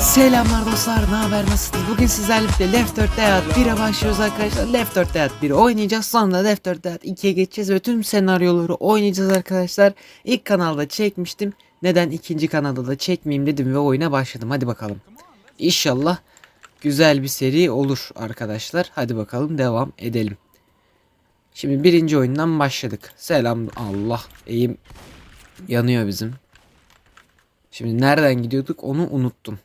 Selamlar dostlar, ne haber, nasılsınız? Bugün sizlerle birlikte Left 4 Dead 1'e başlıyoruz arkadaşlar. Left 4 Dead 1'i oynayacağız, sonra Left 4 Dead 2'ye geçeceğiz ve tüm senaryoları oynayacağız arkadaşlar. İlk kanalda çekmiştim. Neden ikinci kanalda da çekmeyeyim dedim ve oyuna başladım. Hadi bakalım. İnşallah güzel bir seri olur arkadaşlar. Hadi bakalım devam edelim. Şimdi birinci oyundan başladık. Selam Allah. Eğim yanıyor bizim. Şimdi nereden gidiyorduk onu unuttum.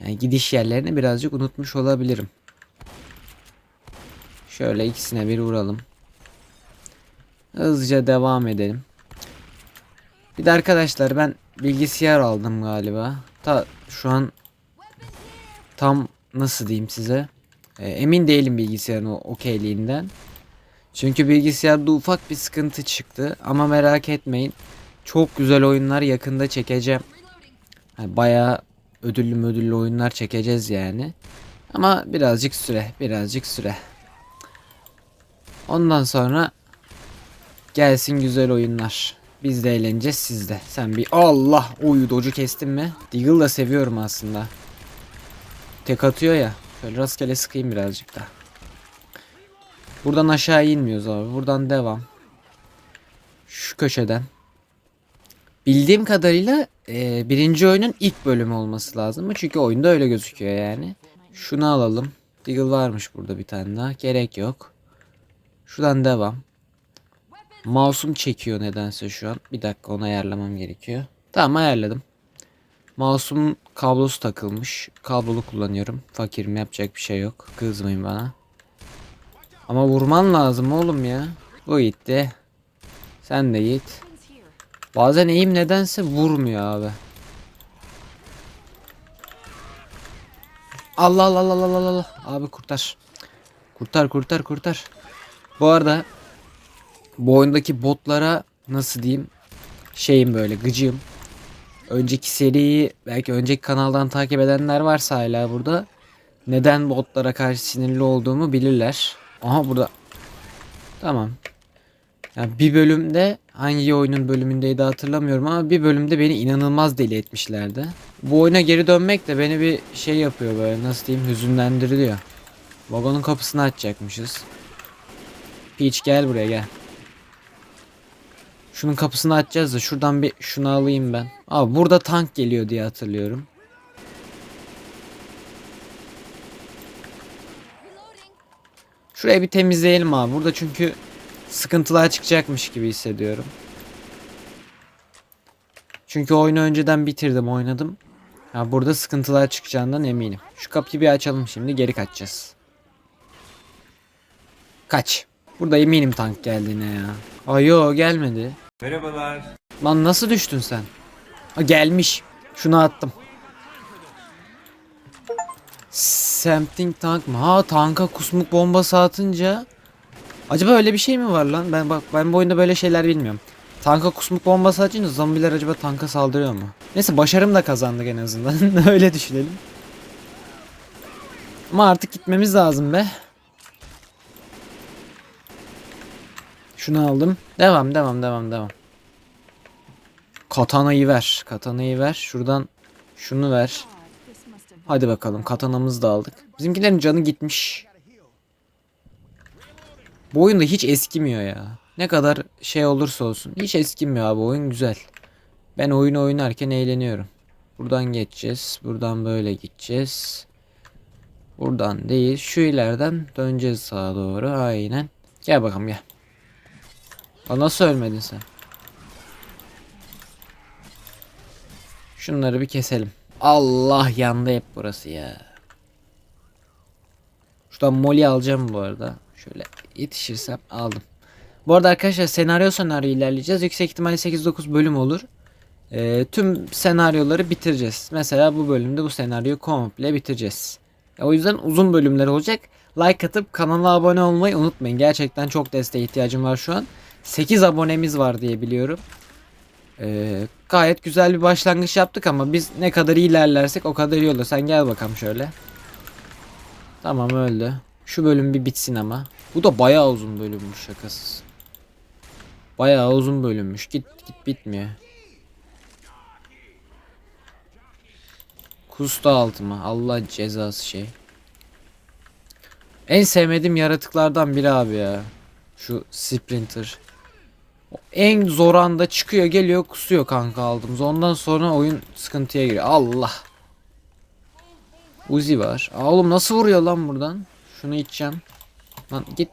Yani gidiş yerlerini birazcık unutmuş olabilirim. Şöyle ikisine bir vuralım. Hızlıca devam edelim. Bir de arkadaşlar ben bilgisayar aldım galiba. Ta şu an tam nasıl diyeyim size? E, emin değilim bilgisayarın okeyliğinden. Çünkü bilgisayarda ufak bir sıkıntı çıktı ama merak etmeyin. Çok güzel oyunlar yakında çekeceğim. Yani bayağı ödüllü ödüllü oyunlar çekeceğiz yani. Ama birazcık süre, birazcık süre. Ondan sonra gelsin güzel oyunlar. Biz de eğleneceğiz siz de. Sen bir Allah oyu docu kestin mi? Deagle da seviyorum aslında. Tek atıyor ya. Şöyle rastgele sıkayım birazcık da. Buradan aşağı inmiyoruz abi. Buradan devam. Şu köşeden. Bildiğim kadarıyla e, birinci oyunun ilk bölümü olması lazım mı? Çünkü oyunda öyle gözüküyor yani. Şunu alalım. Deagle varmış burada bir tane daha. Gerek yok. Şuradan devam. Mouse'um çekiyor nedense şu an. Bir dakika onu ayarlamam gerekiyor. Tamam ayarladım. Mouse'um kablosu takılmış. Kablolu kullanıyorum. Fakirim yapacak bir şey yok. Kızmayın bana. Ama vurman lazım oğlum ya. Bu gitti. Sen de git. Bazen eğim nedense vurmuyor abi. Allah Allah Allah Allah Allah. Abi kurtar. Kurtar kurtar kurtar. Bu arada bu oyundaki botlara nasıl diyeyim şeyim böyle gıcığım. Önceki seriyi belki önceki kanaldan takip edenler varsa hala burada neden botlara karşı sinirli olduğumu bilirler. Aha burada. Tamam. Yani bir bölümde hangi oyunun bölümündeydi hatırlamıyorum ama bir bölümde beni inanılmaz deli etmişlerdi. Bu oyuna geri dönmek de beni bir şey yapıyor böyle nasıl diyeyim hüzünlendiriyor. Vagonun kapısını açacakmışız. Peach gel buraya gel. Şunun kapısını açacağız da şuradan bir şunu alayım ben. Abi burada tank geliyor diye hatırlıyorum. Şurayı bir temizleyelim abi. Burada çünkü sıkıntılar çıkacakmış gibi hissediyorum. Çünkü oyunu önceden bitirdim oynadım. Ha, burada sıkıntılar çıkacağından eminim. Şu kapıyı bir açalım şimdi geri kaçacağız. Kaç. Burada eminim tank geldiğine ya. Ayo gelmedi. Merhabalar. Lan nasıl düştün sen? Ha, gelmiş. Şunu attım. Something tank mı? Ha tanka kusmuk bombası atınca Acaba öyle bir şey mi var lan? Ben bak ben bu oyunda böyle şeyler bilmiyorum. Tanka kusmuk bombası atınca zombiler acaba tanka saldırıyor mu? Neyse başarım da kazandık en azından. öyle düşünelim. Ama artık gitmemiz lazım be. Şunu aldım. Devam devam devam devam. Katanayı ver. Katanayı ver. Şuradan şunu ver. Hadi bakalım katanamızı da aldık. Bizimkilerin canı gitmiş. Bu oyunda hiç eskimiyor ya. Ne kadar şey olursa olsun. Hiç eskimiyor abi oyun güzel. Ben oyunu oynarken eğleniyorum. Buradan geçeceğiz. Buradan böyle gideceğiz. Buradan değil. Şu ileriden döneceğiz sağa doğru. Aynen. Gel bakalım gel. Aa, nasıl ölmedin sen? Şunları bir keselim. Allah yandı hep burası ya. Şuradan moli alacağım bu arada. Şöyle yetişirsem aldım. Bu arada arkadaşlar senaryo senaryo ilerleyeceğiz. Yüksek ihtimalle 8-9 bölüm olur. Ee, tüm senaryoları bitireceğiz. Mesela bu bölümde bu senaryoyu komple bitireceğiz. E, o yüzden uzun bölümler olacak. Like atıp kanala abone olmayı unutmayın. Gerçekten çok desteğe ihtiyacım var şu an. 8 abonemiz var diye biliyorum. Ee, gayet güzel bir başlangıç yaptık ama biz ne kadar ilerlersek o kadar iyi olur. Sen gel bakalım şöyle. Tamam öldü. Şu bölüm bir bitsin ama. Bu da bayağı uzun bölümmüş şakasız. Bayağı uzun bölümmüş. Git git bitmiyor. Kusta altıma. Allah cezası şey. En sevmediğim yaratıklardan biri abi ya. Şu Sprinter. En zor anda çıkıyor geliyor kusuyor kanka aldığımız. Ondan sonra oyun sıkıntıya giriyor. Allah. Uzi var. Aa, oğlum nasıl vuruyor lan buradan? Şunu içeceğim. Lan git.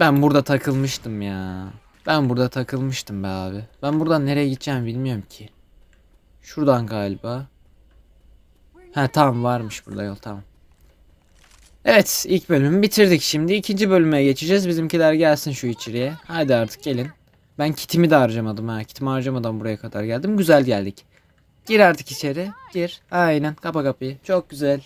Ben burada takılmıştım ya. Ben burada takılmıştım be abi. Ben buradan nereye gideceğim bilmiyorum ki. Şuradan galiba. Ha tamam varmış burada yol tamam. Evet ilk bölümü bitirdik şimdi. ikinci bölüme geçeceğiz. Bizimkiler gelsin şu içeriye. Hadi artık gelin. Ben kitimi de harcamadım ha. Kitimi harcamadan buraya kadar geldim. Güzel geldik. Gir artık içeri. Gir. Aynen. Kapa kapıyı. Çok güzel.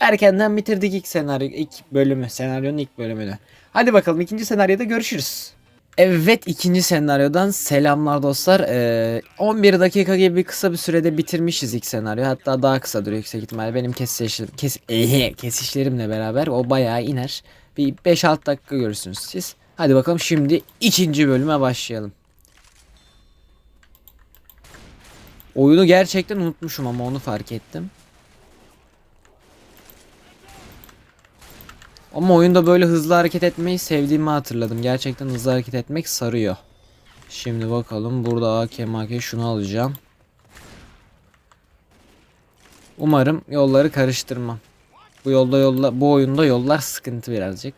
Erkenden bitirdik ilk senaryo, ilk bölümü. Senaryonun ilk bölümünü. Hadi bakalım ikinci senaryoda görüşürüz. Evet ikinci senaryodan selamlar dostlar. Ee, 11 dakika gibi kısa bir sürede bitirmişiz ilk senaryo. Hatta daha kısa duruyor yüksek ihtimalle. Benim kesişlerim, kes, ehe, kesişlerimle beraber o bayağı iner. Bir 5-6 dakika görürsünüz siz. Hadi bakalım şimdi ikinci bölüme başlayalım. Oyunu gerçekten unutmuşum ama onu fark ettim. Ama oyunda böyle hızlı hareket etmeyi sevdiğimi hatırladım. Gerçekten hızlı hareket etmek sarıyor. Şimdi bakalım burada AKMK şunu alacağım. Umarım yolları karıştırmam. Bu yolda yolla bu oyunda yollar sıkıntı birazcık.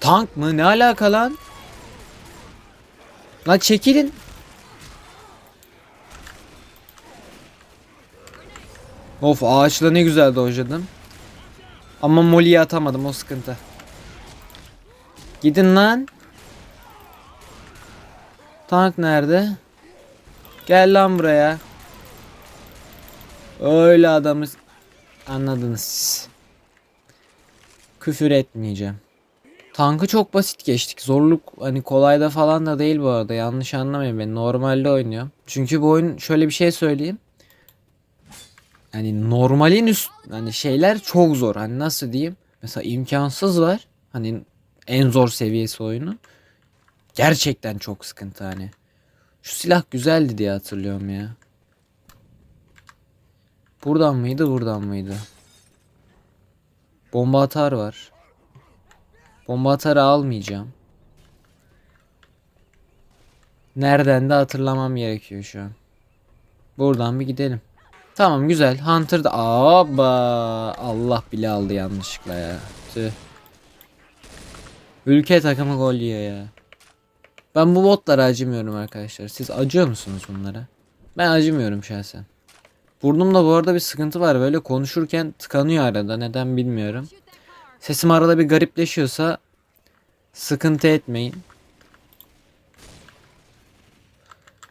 Tank mı? Ne alaka lan? Lan çekilin. Of ağaçla ne güzel dojladım. Ama Molly'yi atamadım o sıkıntı. Gidin lan. Tank nerede? Gel lan buraya. Öyle adamı anladınız siz. Küfür etmeyeceğim. Tankı çok basit geçtik. Zorluk hani kolayda falan da değil bu arada. Yanlış anlamayın beni. Normalde oynuyorum. Çünkü bu oyun şöyle bir şey söyleyeyim. Hani normalin üst hani şeyler çok zor. Hani nasıl diyeyim? Mesela imkansız var. Hani en zor seviyesi oyunun. Gerçekten çok sıkıntı hani. Şu silah güzeldi diye hatırlıyorum ya. Buradan mıydı buradan mıydı? Bomba atar var. Bomba atarı almayacağım. Nereden de hatırlamam gerekiyor şu an. Buradan bir gidelim. Tamam güzel. Hunter da aba Allah bile aldı yanlışlıkla ya. Tüh. Ülke takımı gol yiyor ya. Ben bu botlara acımıyorum arkadaşlar. Siz acıyor musunuz bunlara? Ben acımıyorum şahsen. Burnumda bu arada bir sıkıntı var. Böyle konuşurken tıkanıyor arada. Neden bilmiyorum. Sesim arada bir garipleşiyorsa sıkıntı etmeyin.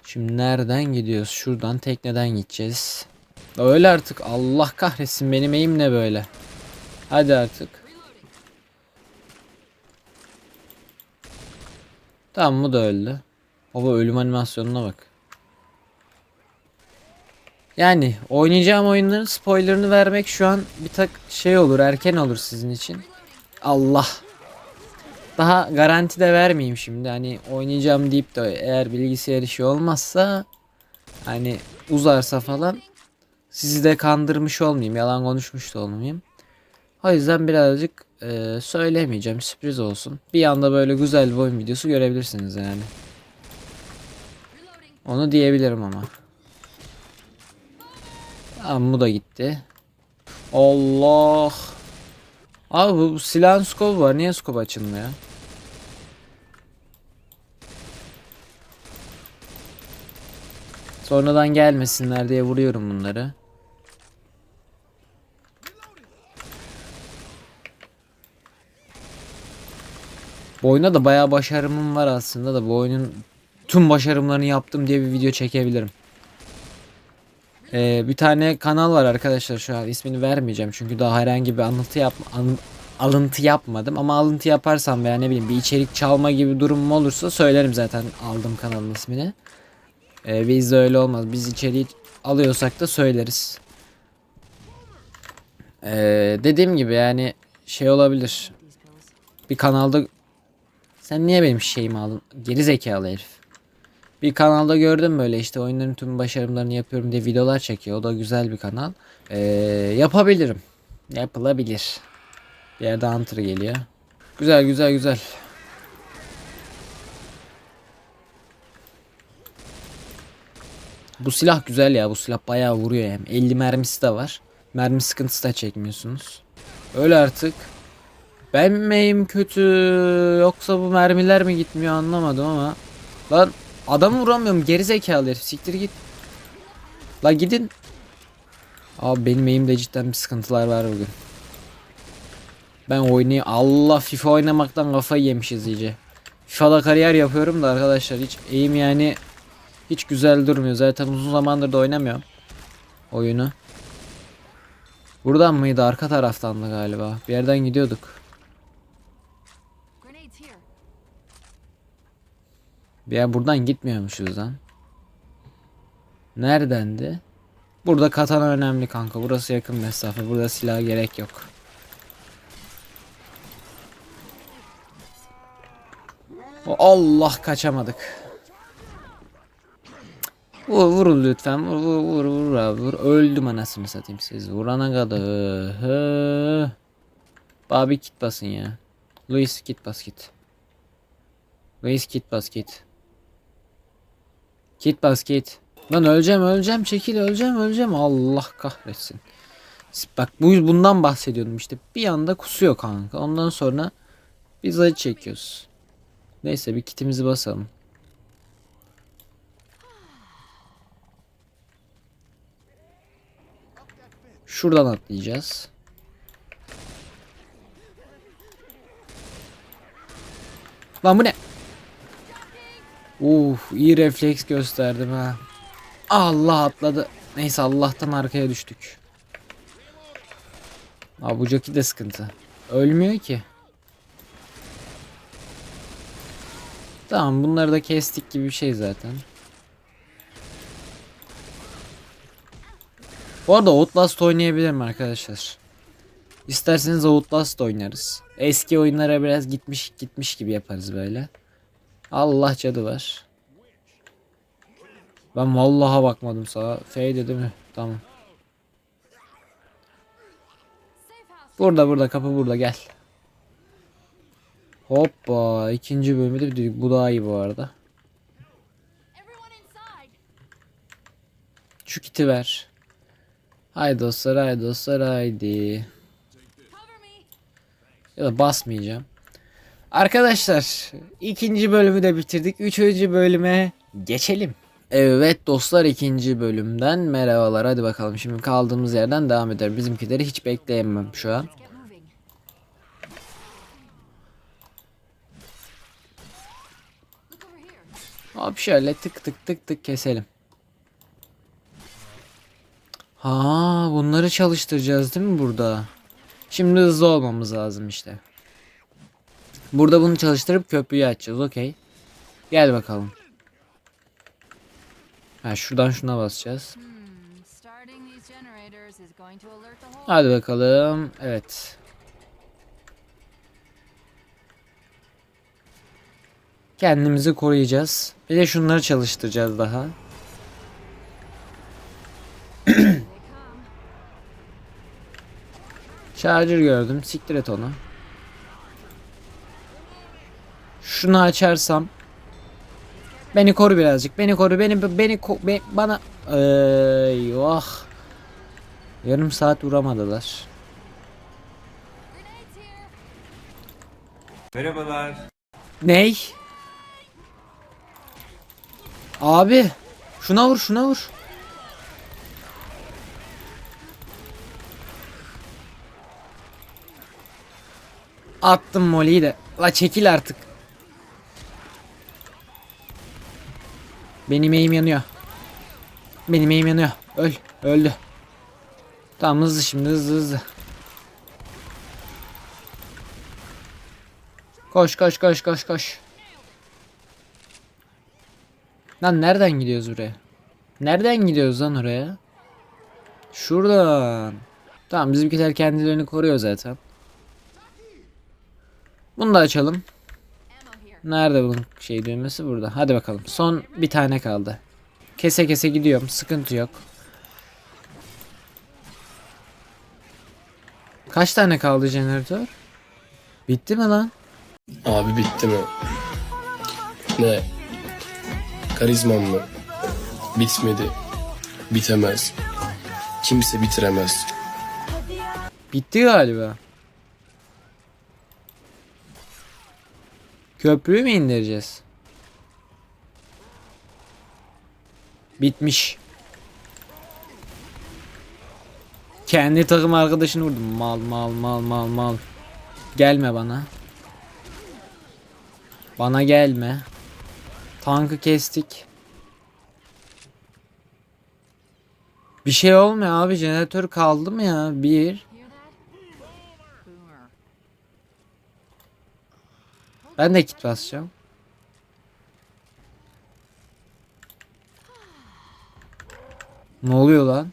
Şimdi nereden gidiyoruz? Şuradan tekneden gideceğiz. Öyle artık. Allah kahretsin benim eğim ne böyle. Hadi artık. Tamam bu da öldü. Baba ölüm animasyonuna bak. Yani oynayacağım oyunların spoilerını vermek şu an bir tak şey olur erken olur sizin için. Allah. Daha garanti de vermeyeyim şimdi. Hani oynayacağım deyip de eğer bilgisayar işi olmazsa hani uzarsa falan sizi de kandırmış olmayayım. Yalan konuşmuş da olmayayım. O yüzden birazcık e, söylemeyeceğim. Sürpriz olsun. Bir anda böyle güzel bir oyun videosu görebilirsiniz yani. Onu diyebilirim ama. Tamam bu da gitti. Allah. Abi bu silahın scope var. Niye scope açılmıyor? Sonradan gelmesinler diye vuruyorum bunları. Bu oyunda da bayağı başarımım var aslında da bu oyunun tüm başarımlarını yaptım diye bir video çekebilirim. Ee, bir tane kanal var arkadaşlar şu an ismini vermeyeceğim çünkü daha herhangi bir alıntı yap an- alıntı yapmadım ama alıntı yaparsam veya ne bileyim bir içerik çalma gibi durumum olursa söylerim zaten aldım kanalın ismini. Ee, bizde öyle olmaz. Biz içeriği alıyorsak da söyleriz. Ee, dediğim gibi yani şey olabilir. Bir kanalda sen niye benim şeyimi aldın? Geri zekalı herif. Bir kanalda gördüm böyle işte oyunların tüm başarımlarını yapıyorum diye videolar çekiyor. O da güzel bir kanal. Ee, yapabilirim. Yapılabilir. Bir yerde Hunter geliyor. Güzel güzel güzel. Bu silah güzel ya. Bu silah bayağı vuruyor hem. 50 mermisi de var. Mermi sıkıntısı da çekmiyorsunuz. Öyle artık. Ben miyim kötü yoksa bu mermiler mi gitmiyor anlamadım ama. Lan adamı vuramıyorum geri zekalı herif siktir git. La gidin. Abi benim eğimde cidden bir sıkıntılar var bugün. Ben oynayayım. Allah FIFA oynamaktan kafayı yemişiz iyice. FIFA'da kariyer yapıyorum da arkadaşlar hiç eğim yani hiç güzel durmuyor. Zaten uzun zamandır da oynamıyorum oyunu. Buradan mıydı? Arka taraftandı galiba. Bir yerden gidiyorduk. Bir yer buradan gitmiyormuşuz lan. Neredendi? Burada katana önemli kanka. Burası yakın mesafe. Burada silah gerek yok. Allah kaçamadık. Vur, vurun lütfen. Vur vur vur vur abi, vur. Öldüm anasını satayım siz. Vurana kadar. Hı. Abi kit basın ya. Luis kit bas git. Luis kit bas git. Bas git. Lan öleceğim öleceğim çekil öleceğim öleceğim Allah kahretsin. Bak bu bundan bahsediyordum işte bir anda kusuyor kanka ondan sonra biz acı çekiyoruz. Neyse bir kitimizi basalım. Şuradan atlayacağız. Lan bu ne? Uf iyi refleks gösterdim ha. Allah atladı. Neyse Allah'tan arkaya düştük. Abi bu jockey de sıkıntı. Ölmüyor ki. Tamam bunları da kestik gibi bir şey zaten. Bu arada Outlast oynayabilirim arkadaşlar. İsterseniz Outlast oynarız. Eski oyunlara biraz gitmiş gitmiş gibi yaparız böyle. Allah cadı var. Ben vallaha bakmadım sağa. F dedi mi? Tamam. Burada burada kapı burada gel. Hoppa ikinci bölümü de bitirdik. Bu daha iyi bu arada. Şu kiti ver. Haydi dostlar haydi dostlar haydi. Ya da basmayacağım. Arkadaşlar ikinci bölümü de bitirdik. Üçüncü bölüme geçelim. Evet dostlar ikinci bölümden merhabalar. Hadi bakalım şimdi kaldığımız yerden devam edelim. Bizimkileri hiç bekleyemem şu an. Hop şöyle tık tık tık tık keselim. Ha bunları çalıştıracağız değil mi burada? Şimdi hızlı olmamız lazım işte. Burada bunu çalıştırıp köprüyü açacağız. Okey. Gel bakalım. Ha şuradan şuna basacağız. Hadi bakalım. Evet. Kendimizi koruyacağız. Bir de şunları çalıştıracağız daha. Charger gördüm. Siktir et onu. Şunu açarsam Beni koru birazcık. Beni koru. Beni beni ko- be- bana Eyvah. Yarım saat vuramadılar. Merhabalar. Ney? Abi şuna vur şuna vur. Attım Molly'yi de. La çekil artık. Benim eğim yanıyor. Benim eğim yanıyor. Öl. Öldü. Tamam hızlı şimdi hızlı hızlı. Koş koş koş koş koş. Lan nereden gidiyoruz buraya? Nereden gidiyoruz lan oraya? Şuradan. Tamam bizimkiler kendilerini koruyor zaten. Bunu da açalım. Nerede bunun şey düğmesi burada. Hadi bakalım. Son bir tane kaldı. Kese kese gidiyorum. Sıkıntı yok. Kaç tane kaldı jeneratör? Bitti mi lan? Abi bitti mi? Ne? Karizmam mı? Bitmedi. Bitemez. Kimse bitiremez. Bitti galiba. Köprüyü mü indireceğiz? Bitmiş. Kendi takım arkadaşını vurdum. Mal mal mal mal mal. Gelme bana. Bana gelme. Tankı kestik. Bir şey olmuyor abi. Jeneratör kaldı mı ya? Bir. Ben de kit basacağım. Ne oluyor lan?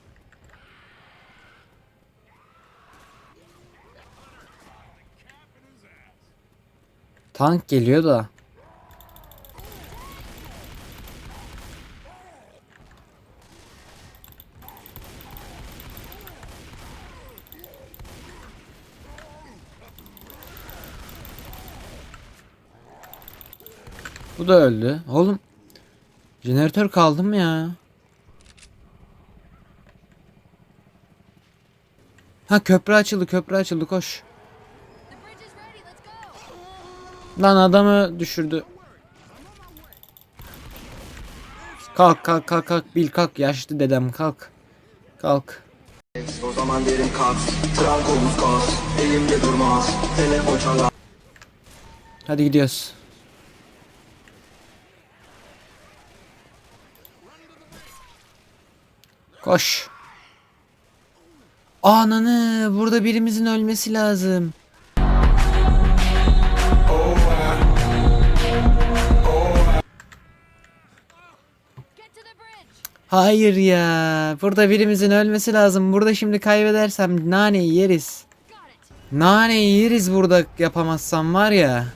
Tank geliyor da. Da öldü. Oğlum. Jeneratör kaldı mı ya? Ha köprü açıldı köprü açıldı koş. Lan adamı düşürdü. Kalk kalk kalk kalk bil kalk yaşlı dedem kalk. Kalk. O zaman derim kalk omuz bas Elimde durmaz Telefon çalar Hadi gidiyoruz. Koş. Ananı burada birimizin ölmesi lazım. Hayır ya. Burada birimizin ölmesi lazım. Burada şimdi kaybedersem naneyi yeriz. Naneyi yeriz burada yapamazsam var ya.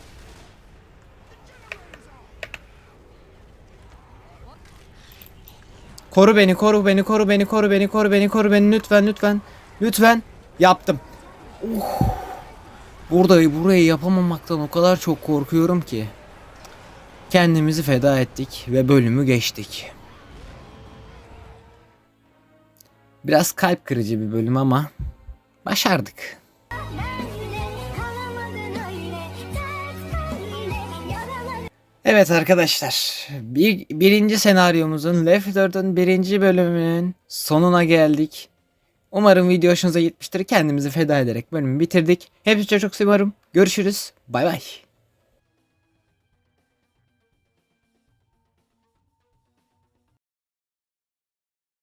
Koru beni, koru beni, koru beni, koru beni, koru beni, koru beni lütfen, lütfen. Lütfen. Yaptım. Oh. Burada burayı yapamamaktan o kadar çok korkuyorum ki. Kendimizi feda ettik ve bölümü geçtik. Biraz kalp kırıcı bir bölüm ama başardık. Evet arkadaşlar, bir, birinci senaryomuzun Left 4'ün birinci bölümünün sonuna geldik. Umarım video hoşunuza gitmiştir. Kendimizi feda ederek bölümü bitirdik. Hepinizi çok seviyorum. Görüşürüz. Bay bay.